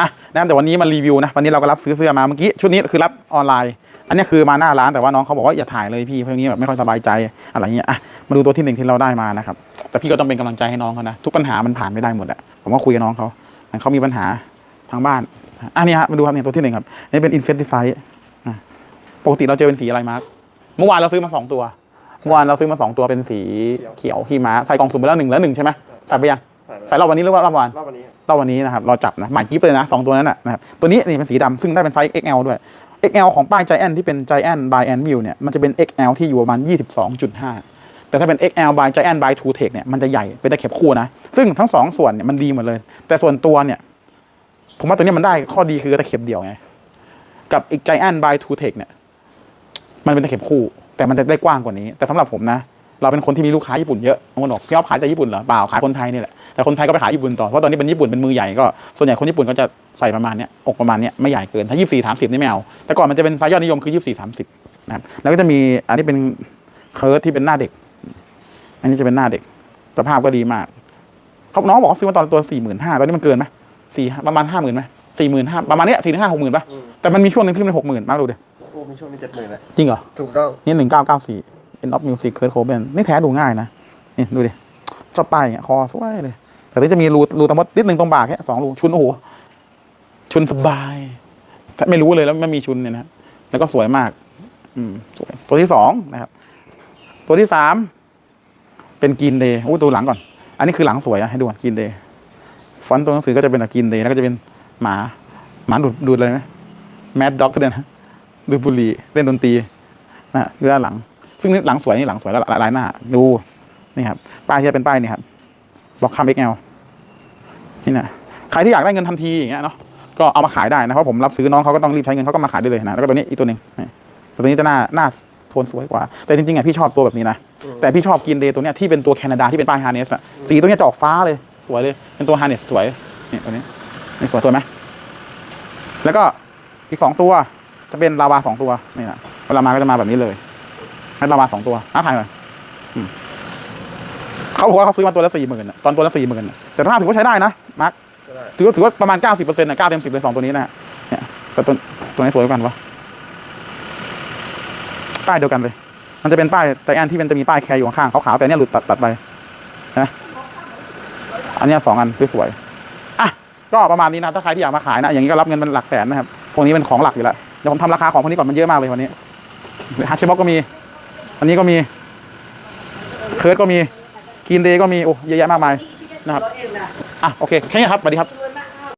อะนะครับแต่วันนี้มารีวิวนะวันนี้เราก็รับซื้อเสื้อมาเมื่อกี้ชุดนี้คือรับออนไลน์ อันนี้คือมาหน้าร้านแต่ว่าน้องเขาบอกว่าอย่าถ่ายเลยพี่เพราะนี้แบบไม่ค่อยสบายใจอะไรเงี้ยอะมาดูตัวที่หนึ่งที่เราได้มานะครับแต่พี่ก็ต้องเป็นกำลังใจให้น้องเขานะทุกปัญหามันผ่านไม่ได้หมดแหละผมก็คุยกับน้องเขาเขามีปัญหาทางบ้านอันนี้ฮะมาดูครับเนี่ยตัวที่หนึ่งครับนี่เป็นอินเฟสติไซด์ปกติเราเจอเป็นสีอะไรมาร์คเมื่อวานเราซื้อมาสองตัวเมื่อวานเราซื้อมาสองตัวเป็นสีเขียวขี้ม้าใส่กล่องสุ่มไปแล้วหนึ่งแล้วหนึ่งใช่ไหมใส่ไปยัง ส่ใส่รอบวันนี้หรือว่ารอบวัน รอบวันนี้ครับรอบวันนี้นะครับ เราจับนะหมายกิฟเลยนะสองตัวนั้นนะนะครับ ตัวนี้นี่เป็นสีดำซึ่งได้เป็นไซส์ XL ด้วย XL ของป้าย Giant ที่เป็น Giant by Anvil เนี่ย มันจะเป็น XL ที่อยู่ประมาณ 22.5 แต่ถ้าเป็น XL by Giant by Two Tech เนี่ย มันจะใหญ่ เป็นตะเข็บคู่นะ ซึ่งทั้งสองส่วนเนี่ยมันดีหมดเลย แต่ส่วนตัวเนี่ย ผมว่าตัวนี้มันได้ข้อดีคือตะเข็บเดียวไง กับอีก Giant by Two Tech เนี่ย มันเป็นตะเข็บคู่ แต่มันจะได้กว้างกว่านี้ แต่สำหรับผมนะ เราเป็นคนที่มีลูกค้าญี่ปุ่นเยอะบางคนบอกพี่อ๊อฟขายแต่ญี่ปุ่นเหรอเปล่าขายคนไทยนี่แหละแต่คนไทยก็ไปขายญี่ปุ่นต่อเพราะตอนนี้เป็นญี่ปุ่นเป็นมือใหญ่ก็ส่วนใหญ่คนญี่ปุ่นก็จะใส่ประมาณเนี้ยอกประมาณเนี้ยไม่ใหญ่เกินถ้า24 30นี่ไม่เอาแต่ก่อนมันจะเป็นไซส์ยอดนิยมคือ24 30นะครับแล้วก็จะมีอันนี้เป็นเคิร์ดที่เป็นหน้าเด็ก อันนี้จะเป็นหน้าเด็กสภาพก็ดีมากเขาน้องบอกว่าซื้อมาตอนตัวสี่หมื่นห้าตอนนี้มันเกินไหมสี่ประมาณห้าหมื่นไหมสี่หมื่นห้าประมาณเนี้ยสี่ถึงห้าหกหมื่นป่ะแต่มันมีช่วงหนึงที่มันหกหมื่นมากดูดิโอ้มีช่วงมีเจ็ดหมื่นเลยจริงเหรอถูกต้องนี่หนึ่งเก้าเก้าสี่ End of Music Kurt Cobain นี่แท้ดูง่ายนะ นี่ดูดิชอบป้ายเงี้ยคอสวยเลย แต่ที่จะมีรูรูตะมดนิดนึงตรงบ่าแค่สองรูชุนโอ้โหชุนสบายถ้าไม่รู้เลยแล้วไม่มีชุนเนี่ยนะแล้วก็สวยมาก อืมสวยตัวที่สองนะครับ ตัวที่สามเป็นกินเดย์โอ้ตัวหลังก่อน อันนี้คือหลังสวยอะให้ดูก่อนกินเดย์ฟอนต์ตัวหนังสือก็จะเป็นกินเดย์แล้วก็จะเป็นหมาหมาดูดดูดอะไรไหมแมดด็อกก็เดินนะดูบุหรี่เล่นดนตรีนะดูด้านหลัง ซึ่งนี่หลังสวยนี่หลังสวยแล้วลายหน้า ดูนี่ครับป้ายที่จะเป็นป้ายนี่ครับบอกคำ XL นี่นะใครที่อยากได้เงินทันทีอย่างเงี้ยเนาะก็เอามาขายได้นะเพราะผมรับซื้อน้องเขาก็ต้องรีบใช้เงินเขาก็มาขายได้เลยนะแล้วก็ตัวนี้อีกตัวหนึ่งตัวนี้จะหน้าหน้าโทนสวยกว่า แต่จริงๆอะพี่ชอบตัวแบบนี้นะ แต่พี่ชอบกินเดย์ตัวเนี้ยที่เป็นตัวแคนาดาที่เป็นป้ายฮาร์เนสอะสีตัวเนี้ยจะออกฟ้าเลย สวยเลย เป็นตัวฮาร์เนสสวยนี่ตัวนี้นี่สวยสวยไหมแล้วก็อีกสองตัวจะเป็นลาวาสองตัวนี่นะเวลามาก็จะมาแบบนี้เลย ให้เรามาสองตัวอะถ่ายหน่อยอืมเขาบอกว่าเขาซื้อมาตัวละสี่หมื่นตอนตัวละสี่หมื่นแต่ถ้าถือว่าใช้ได้นะมาร์คก็ได้ถือว่าถือว่าประมาณเก้าสิบเปอร์เซ็นต์นะเก้าเต็มสิบเลยสองตัวนี้นะเนี่ยแต่ตัวตัวไหนสวยกว่ากันวะป้ายเดียวกันเลย มันจะเป็นป้ายใจแอนที่เป็นจะมีป้ายแคร์อยู่ข้างๆขาวๆแต่เนี่ยหลุดตัดตัดไปนะอันเนี้ยสองอันสวยๆอะก็ประมาณนี้นะถ้าใครที่อยากมาขายนะอย่างนี้ก็รับเงินเป็นหลักแสนนะครับพวกนี้เป็นของหลักอยู่แล้วเดี๋ยวผมทำราคาของพวกนี้ก่อนมันเยอะมากเลยวันนี้ฮาชิบ็อกก็มี อันนี้ก็มีเคิร์ดก็มีกินเดย์ก็มีโอ้เยอะแยะมากมายนะครับอะโอเคแค่นี้ครับสวัสดีครับ